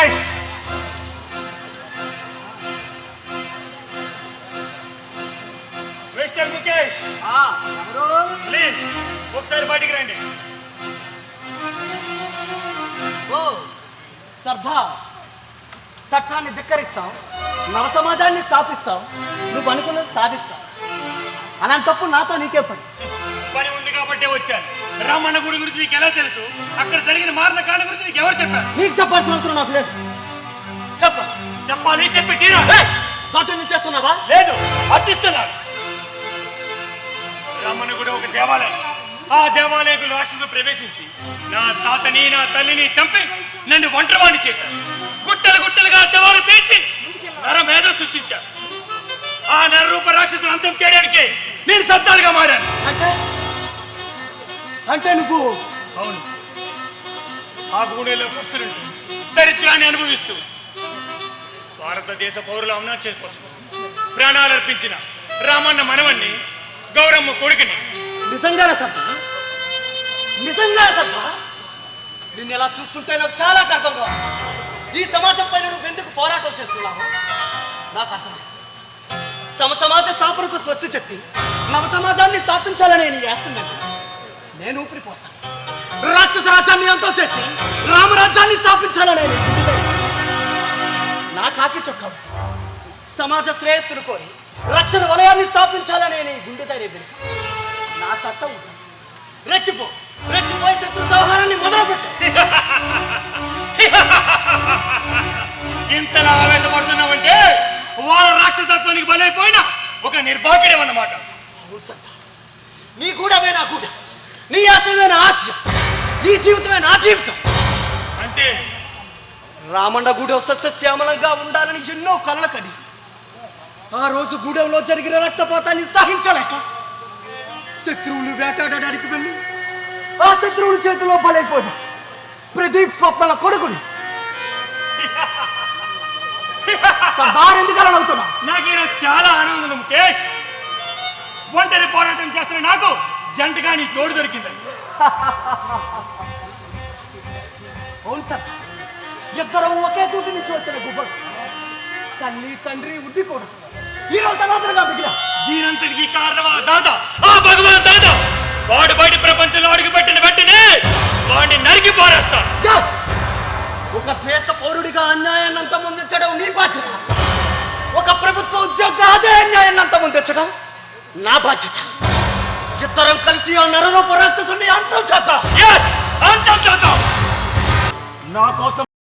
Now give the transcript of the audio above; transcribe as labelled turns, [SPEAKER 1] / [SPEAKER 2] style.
[SPEAKER 1] Mukesh mister Mukesh please ఒకసారి బయటికి రండి.
[SPEAKER 2] ఓ సర్దా. చట్టాన్ని ధిక్కరిస్తావు నవ సమాజాన్ని స్థాపిస్తావు నువ్వు అనుకున్నది సాధిస్తావు అలాంటప్పుడు నాతో నీకే పని.
[SPEAKER 1] కాబట్టి వచ్చాను. రామన్న గుడి గురించి నీకు ఎలా తెలుసు? అక్కడ జరిగిన మారణ కాండ గురించి నీకు ఎవరు చెప్పారు?
[SPEAKER 2] నీకు చెప్పాల్సిన అవసరం నాకు లేదు. చెప్ప.
[SPEAKER 1] చెప్పాలి చెప్పి తీరా.
[SPEAKER 2] చేస్తున్నావా?
[SPEAKER 1] లేదు అర్థిస్తున్నాను. రామన్న గుడి ఒక దేవాలయం. ఆ దేవాలయకు రాక్షసులు ప్రవేశించి నా తాతని నా తల్లిని చంపి నన్ను ఒంటరివాణి చేశారు. గుట్టలు గుట్టలుగా శవాలు పేర్చి నరమేధ సృష్టించారు. ఆ నరరూప రాక్షసులు అంతం చేయడానికి నేను సత్తాలుగా మారాను.
[SPEAKER 2] అంటే? అంటే నువ్వు?
[SPEAKER 1] అవును. ఆ గూడెలో పుస్తులుంటూ దరిద్రాన్ని అనుభవిస్తూ భారతదేశ పౌరుల అవనాచే కోసం ప్రాణాలు అర్పించిన రామన్న మనవన్ని గౌరమ్మ కొడుకుని.
[SPEAKER 2] నిజంగానే సత్తా? నిజంగా సత్తా? నిన్ను ఎలా చూస్తుంటే నాకు చాలా గర్వంగా. ఈ సమాజం పైన నువ్వు ఎందుకు పోరాటం చేస్తున్నావు నాకు అర్థమైంది సమ సమాజ స్థాపనకు స్వస్తి చెప్పి నవ సమాజాన్ని స్థాపించాలని నేను చేస్తున్నాను నేను ఊపిరి పోస్తాను. రాక్షస రాజ్యాన్ని అంతం చేసి రామరాజ్యాన్ని స్థాపించాలని నా కాకి చొక్కా సమాజ శ్రేయస్సును కోరి రక్షణ వలయాన్ని స్థాపించాలని నేను గుండె ధైర్యం నా చట్టం ఉంటుంది రెచ్చిపో. రెచ్చిపోయే శత్రు సంహారాన్ని మొదలుపెట్టు.
[SPEAKER 1] ఇంతలా ఆవేశపడుతున్నావంటే వాళ్ళ రాక్షసత్వానికి బలైపోయిన ఒక నిర్భాగ్యం అన్నమాట
[SPEAKER 2] అవును సత్తా. నీ గూడమే నా గూడ. నీ ఆశయమే నా ఆశయం నీ జీవితమే నా జీవితం.
[SPEAKER 1] అంటే?
[SPEAKER 2] రామಣ್ణ గూడెం సస్యశ్యామలంగా ఉండాలని ఎన్నో కలలు కని ఆ రోజు గూడెంలో జరిగిన రక్తపాతాన్ని సహించలేక శత్రువులు వేటాడడానికి వెళ్ళి ఆ శత్రువుల చేతిలో బలైపోయిన ప్రదీప్ స్వప్నల కొడుకుని. ఎందుకు నవ్వుతున్నా
[SPEAKER 1] నాకు ఈరోజు చాలా ఆనందం ముఖేష్. ఒంటరి పోరాటం చేస్తున్న నాకు జంటగా నీ తోడు దొరికింది.
[SPEAKER 2] అవును సార్. ఇద్దరం ఒకే గూటి నుంచి వచ్చిన గుబ్బలు తల్లి తండ్రి ఉండి కూడా ఈరోజు సనాతనగా మిగిలా
[SPEAKER 1] దీనంతటికి కారణమా దాత ఆ భగవాన్ దాత వాడు బయట ప్రపంచంలో అడుగుపెట్టిన వెంటనే వాడిని నరికి పారేస్తాను!
[SPEAKER 2] ఒక దేశ పౌరుడిగా అన్యాయాన్ని అంత ముందించడం నీ బాధ్యత. ఒక ప్రభుత్వ ఉద్యోగ అదే అన్యాయాన్ని అంత ముందించడం నా బాధ్యత. ఇద్దరం కలిసి ఆ నరరూప రాక్షసుని అంతం చేద్దాం
[SPEAKER 1] అంతం చేద్దాం నా కోసం